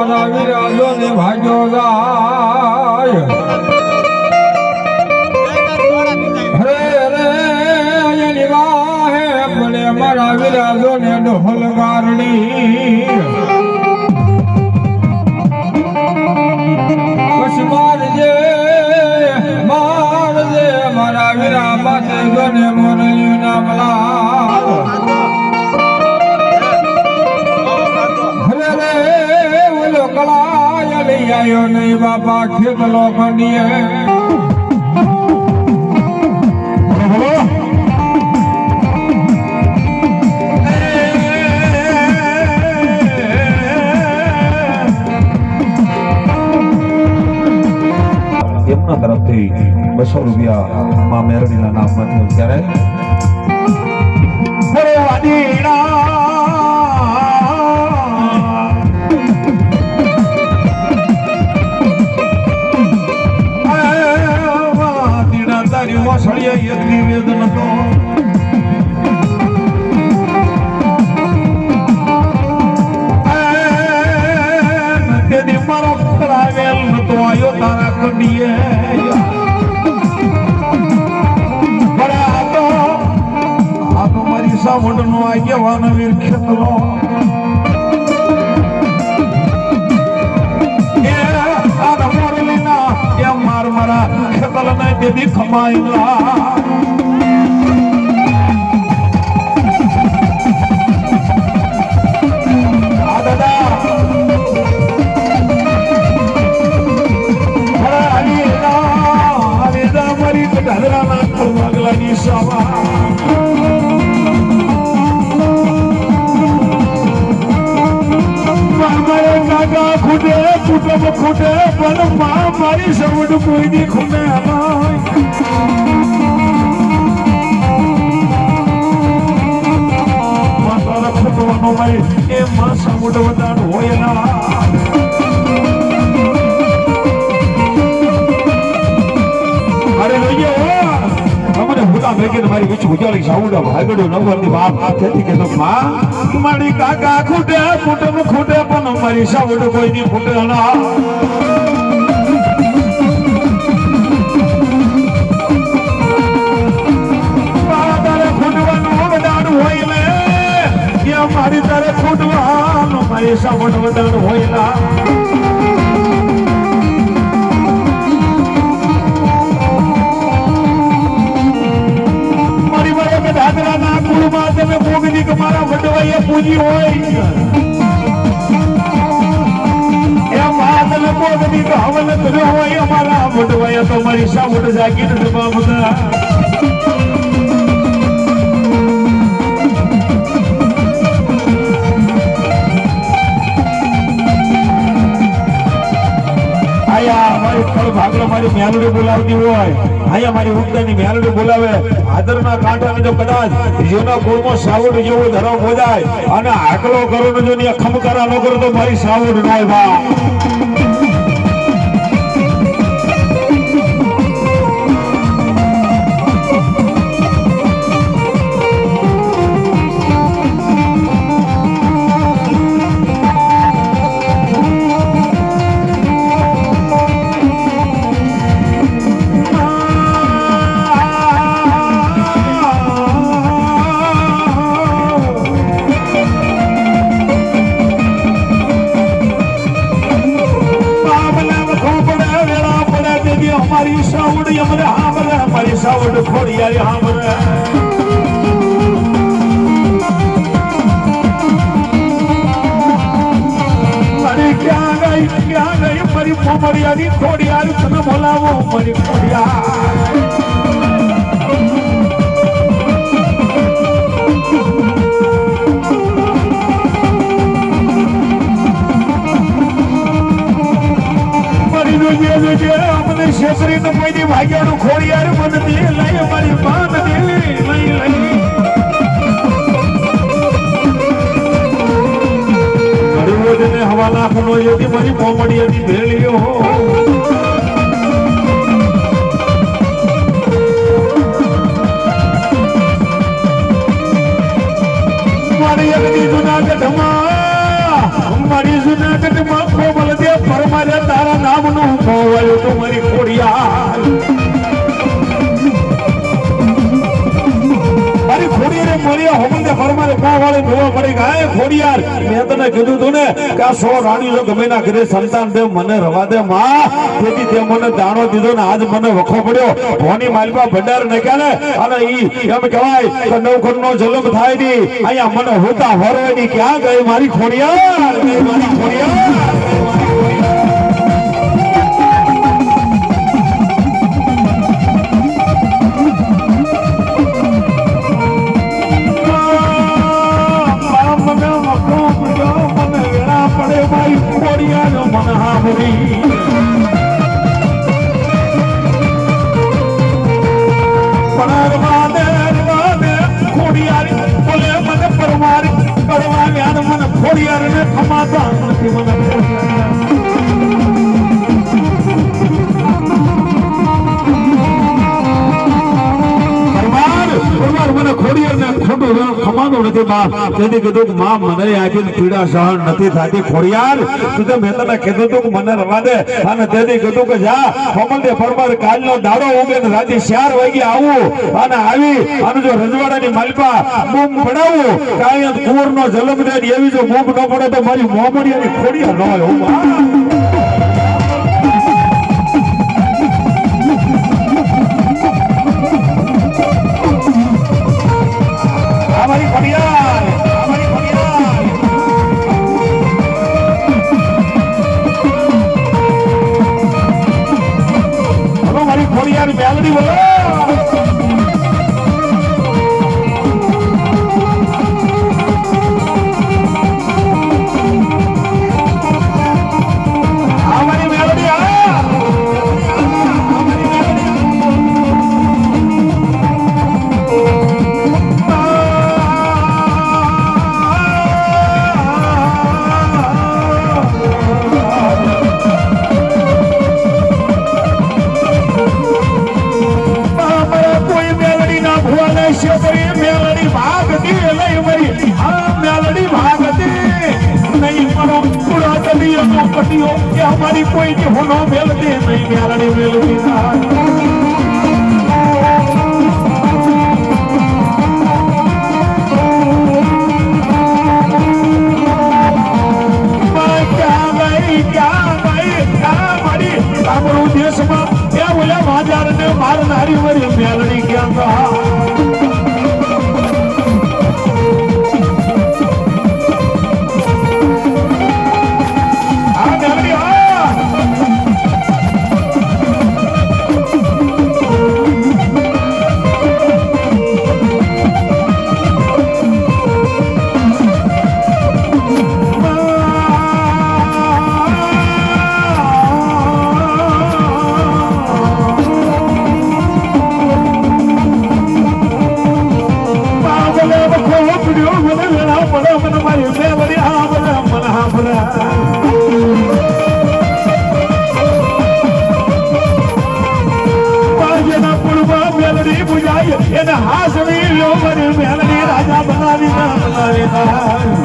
મારા વિરાજો ને ભાગ્યો જાય. હરે રે એની વાહે પડે મારા વિરાજો ને ઢોલ આવ્યો નહીં બાપા ખેતલો ખંડીએ. બોલો એમના તરફથી બસો રૂપિયા માં મેરડીના નામમાંથી ત્યારે આગેવાન વીર ખેતરો માર મારા ખેતલને તેથી ખમાયેલા આ કુટુંબ ખૂટે, પણ માં મારી સવડ કોઈની ખૂટે તો ખૂટવાનો ભાઈ એ માં સવડ વધાર હોય ના. ભેગી મારી વિચ ઉજાળી સાઉડા ભાગડો નવરની બાપ તેથી કે તો માં મારી કાકા ખૂટે કુટુંબ ખૂટે, પણ મારી સાઉડ કોઈ ની ખૂટે ના. મારી તારે ફૂટવાનું મારી તારે ખૂટવાનું, મારી કુળમાં તમે ભોગની કે મારા વડવાઈએ પૂજી હોય. એ માં તમે ભોગની કે હવન કર્યો હોય અમારા વડવાઈએ તો મારી સાવડ જાગીને ડબ્બા ફળ મારી મેલડી બોલાવતી હોય. અહીંયા મારી ઉગતાની મેલડી બોલાવે. આદરના કાંઠાને જો કદાચ જેના કુળમાં સાવડ જેવો ધરાવ બોજાય અને આકલો કરો ને જો ખમકારા ન કરો તો મારી સાવડ નાય હોય મોમરિયાની ખોડિયારી, તમે બોલાવો મારી ખોડિયાર. અમને શેતરી તો કોઈ ભાગ્યાનું ખોડિયાર મન દે લઈ મારી પાન દે હવા નાખનો યદી મારી મોમડિયાની ભેળીઓ મારી હોમને ફરમારે પા વાળી જોવા પડી હાય ખોડિયાર. મેં તને કીધું તું ને કે આ સો રાણી જો ગમે ના ઘરે સંતાન દે, મને રવા દે, માં. તેથી તે મને દાણો દીધો ને આજ મને વખો પડ્યો. ભોની માલપા ભંડાર નાખ્યા ને, અને ઈ એમ કહેવાય કે નવખંડ નો જલમ થાયની અહીંયા મને હોતા હોરવાની ક્યાં ગઈ મારી ખોડિયાર? મારી ખોડિયાર? ખોડિયાર. ને ખમાતા નથી મને ખોડિયાર. માં મને આખી પીડા સહન નથી થતી. તું મને રવા અને તેથી કીધું કે જા ફમલદે પરમાર કાલનો દાડો ઉગે ને રાતે ચાર આવું અને આવી અને જો રજવાડાની માલપા બૂમ પડાવું, કાંઈ કુંવરનો જલમ દે એવી જો બૂમ ન પડે તો મારી મોમડિયાની ખોડિયાર ન હોય આ મારી ખોડિયાર આ મારી ખોડિયાર હલો મારી ખોડિયાર મેલડી બોલો. કે અમારી કોઈ કે હોનો મેલડી નહીં મેલડી મેલડી ના. માં ક્યાં ગઈ ક્યાં ગઈ ક્યાં મરી? આપણું દેશમાં એ ઓલા માજારને મારનારી મરી મેલડી ક્યાં ગા એને હાસવી લો મને મેલડી રાજા બનાવી બનાવી